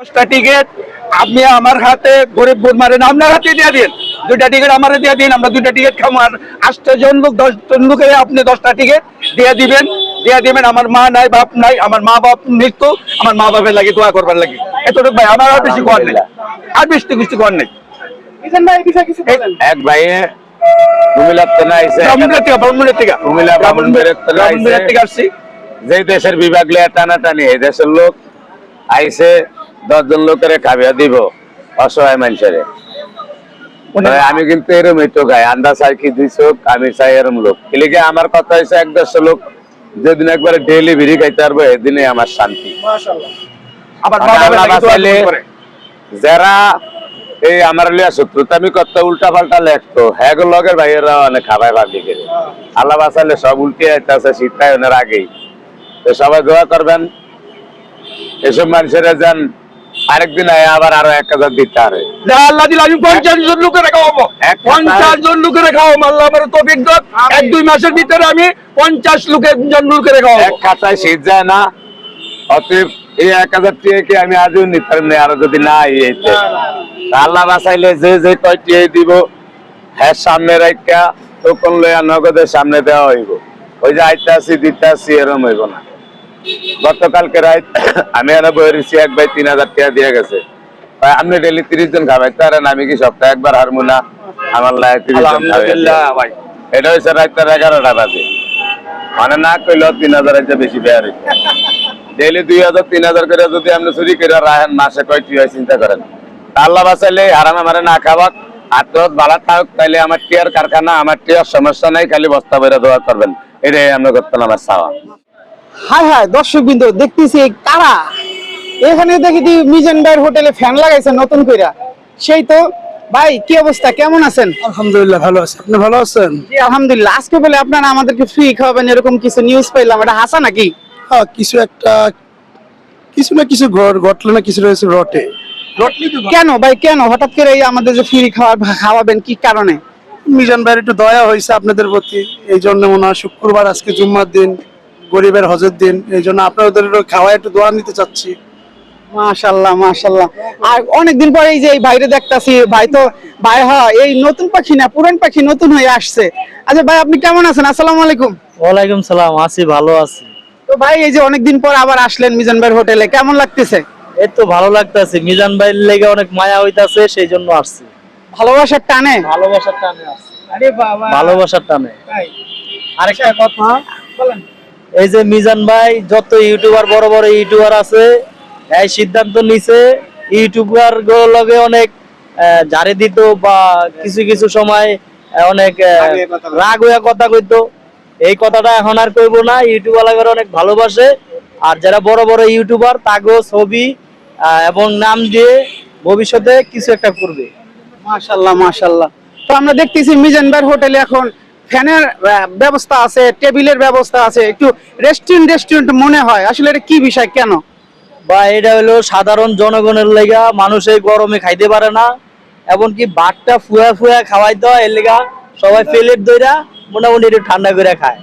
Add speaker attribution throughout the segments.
Speaker 1: দশটা টিকিট আপনি আমার হাতে গরিব বোন মারেন আপনার হাতে দিয়ে দিন। দুইটা টিকিট আমার দিয়ে দিন আমরা দুইটা টিকিট খাব আর আটটা জন লোক দশ জন লোকে আপনি দশটা টিকিট দিয়ে দিবেন। দিয়ে দিবেন আমার মা নাই বাপ নাই আমার মা বাপ মৃত্যু আমার মা বাপের লাগে দোয়া করবার লাগে। এতটুকু ভাই আমার আর বেশি কর নেই। আর বেশি কিছু কর নেই।
Speaker 2: ভাই
Speaker 3: এক
Speaker 1: আসছি।
Speaker 3: যে দেশের বিভাগ লিয়া টানাটানি এই দেশের লোক আইছে দশজন লোকের খাবিয়া দিব অসহায় মানুষের। আমি কিন্তু এরম একটু গাই আন্দাজ চাই কি চোখ আমি চাই এরম লোক। এলিগে আমার কথা হয়েছে এক দেড়শো লোক যেদিন একবারে ডেইলি বিড়ি খাইতে পারব এদিনে আমার শান্তি। যারা এই আমার লিয়া শত্রুতা আমি কত উল্টা পাল্টা লেখতো হ্যাঁ লগের ভাইয়েরা অনেক খাবাই ভাবি করে আল্লাহ বাঁচালে সব উল্টে যাইতেছে শীতটাই ওনার আগেই। তো সবাই দোয়া করবেন এসব মানুষেরা যান আরেকদিন আবার আরও এক হাজার দিতে
Speaker 1: যা আল্লাহ দিলে আমি পঞ্চাশ জন লোকের খাওয়াবো পঞ্চাশ জন লোকের খাওয়াবো আল্লাহ আমার তফিক দাও। এক দুই মাসের ভিতরে আমি পঞ্চাশ লোকের জন লোকের
Speaker 3: এক
Speaker 1: খাওয়াবো
Speaker 3: খাতায় শীত যায় না। অতএব এই এক হাজার টিকে আমি আজও নিতে পারি না আরও যদি না ইয়েতে আল্লাহ বাঁচাইলে যে যে কয়টি দিব হ্যাঁ সামনে রাখা টোকন লইয়া নগদের সামনে দেওয়া হইব। ওই যে আইতে আসি দিতে আসি এরম হইব না। গতকালকে রাত আমি এনে বই রিসি এক ভাই তিন হাজার টাকা দিয়ে গেছে। ভাই আপনি ডেলি তিরিশ জন খাবাই তারেন আমি কি সপ্তাহে একবার হারমু না? আমার লাই তিরিশ জন
Speaker 1: ভাই।
Speaker 3: এটা হচ্ছে রাত এগারোটা বাজে। মানে না কইলেও তিন হাজার বেশি বেয়ার ডেইলি দুই হাজার তিন হাজার করে যদি আপনি চুরি করে রাখেন মাসে কয়টি হয় চিন্তা করেন। আল্লাহ বাঁচাইলে হারাম আমারে না খাওয়াক। আত্মত বালা থাক তাইলে আমার টিয়ার কারখানা আমার টিয়ার সমস্যা নাই খালি বস্তা বেড়ে দোয়া করবেন। এটাই আমরা করতাম আমার চাওয়া।
Speaker 2: হাই হাই দর্শক বিন্দু দেখতেছি কারা? এখানে দেখি মিজান ভাইয়ের হোটেলে ফ্যান লাগাইছে নতুন কইরা। সেই তো ভাই কি অবস্থা? কেমন আছেন?
Speaker 4: আলহামদুলিল্লাহ ভালো আছি। আপনি ভালো আছেন?
Speaker 2: জি আলহামদুলিল্লাহ। আজকে বলে আপনারা আমাদেরকে ফ্রি খাওয়াবেন এরকম কিছু নিউজ পাইলাম। এটা হাসা নাকি?
Speaker 4: হ্যাঁ কিছু একটা কিছু না কিছু ঘর- ঘটলে না কিছু রয়েছে রটে।
Speaker 2: কেন ভাই কেন? হঠাৎ করে এই আমাদের যে ফ্রি খাওয়া খাওয়াবেন কি কারণে?
Speaker 4: মিজান ভাইয়ের একটু দয়া হয়েছে আপনাদের প্রতি। এই জন্য মনে হয় শুক্রবার আজকে জুম্মার দিন। গরিবের হজের দিন এই জন্য আপনাদের খাওয়া একটু দোয়া নিতে চাচ্ছি।
Speaker 2: মাশাল্লাহ মাশাল্লাহ। আর অনেকদিন পরে এই যে এই দেখতাছি ভাই তো ভাই হ্যাঁ এই নতুন পাখি না পুরান পাখি নতুন হয়ে আসছে। আচ্ছা ভাই আপনি কেমন আছেন? আসসালামু আলাইকুম।
Speaker 5: ওয়ালাইকুম সালাম আছি ভালো আছি।
Speaker 2: তো ভাই এই যে অনেকদিন পর আবার আসলেন মিজান ভাইয়ের হোটেলে কেমন লাগতেছে?
Speaker 5: এই তো ভালো লাগতেছে মিজান ভাইয়ের লেগে অনেক মায়া হইতাছে সেই জন্য আসছি।
Speaker 2: ভালোবাসার টানে?
Speaker 5: ভালোবাসার টানে আসছি।
Speaker 2: আরে বাবা।
Speaker 5: ভালোবাসার টানে।
Speaker 2: আরেকটা কথা বলেন।
Speaker 5: এই যে মিজান ভাই যত ইউটিউবার বড় বড় ইউটিউবার আছে এই সিদ্ধান্ত নিছে। ইউটিউবার লগে অনেক ঝাড়ি দিত বা কিছু কিছু সময় অনেক রাগ হইয়া কথা কইতো। এই কথাটা এখন আর কইব না ইউটিউবার অনেক ভালোবাসে। আর যারা বড় বড় ইউটিউবার তাকেও ছবি এবং নাম দিয়ে ভবিষ্যতে কিছু একটা করবে।
Speaker 2: মাশাল্লাহ মাশাল্লাহ। তো আমরা দেখতেছি মিজান ভাইয়ের হোটেলে এখন ফ্যানের ব্যবস্থা আছে টেবিলের ব্যবস্থা আছে একটু রেস্টুরেন্ট রেস্টুরেন্ট মনে হয়। আসলে এটা কি বিষয় কেন?
Speaker 5: বা এটা হলো সাধারণ জনগণের লেগা মানুষ এই গরমে খাইতে পারে না। এমনকি ভাতটা ফুয়া ফুয়া খাওয়াইতে হয় এর লেগা সবাই প্লেট দইরা মোটামুটি একটু ঠান্ডা করে খায়।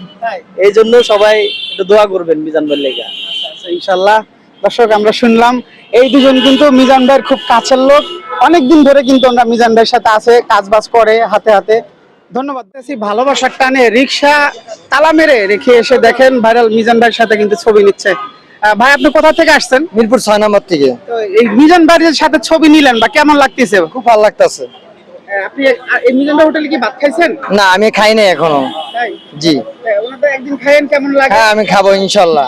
Speaker 5: এই জন্য সবাই একটু দোয়া করবেন মিজান ভাইয়ের লেগা।
Speaker 2: আচ্ছা, ইনশাল্লাহ। দর্শক আমরা শুনলাম এই দুজন কিন্তু মিজান ভাইয়ের খুব কাছের লোক। অনেকদিন ধরে কিন্তু আমরা মিজান ভাইয়ের সাথে আছে কাজ বাজ করে হাতে হাতে। ধন্যবাদ। ভালোবাসার টানে রিক্সা তালা মেরে রেখে এসে দেখেন ভাইরাল মিজান ভাইয়ের সাথে কিন্তু ছবি নিচ্ছে। ভাই আপনি কোথা থেকে আসছেন?
Speaker 6: মিরপুর ছয় নম্বর থেকে।
Speaker 2: এই মিজান ভাইয়ের সাথে ছবি নিলেন বা কেমন লাগতেছে?
Speaker 6: খুব ভালো লাগতেছে।
Speaker 2: আপনি আহ, এই মিজান ভাই হোটেলে কি ভাত খাইছেন?
Speaker 6: না আমি খাই নাই
Speaker 2: এখনও।
Speaker 6: জি।
Speaker 2: একদিন খাইয়েন কেমন লাগে?
Speaker 6: হ্যাঁ আমি খাব ইনশাল্লাহ।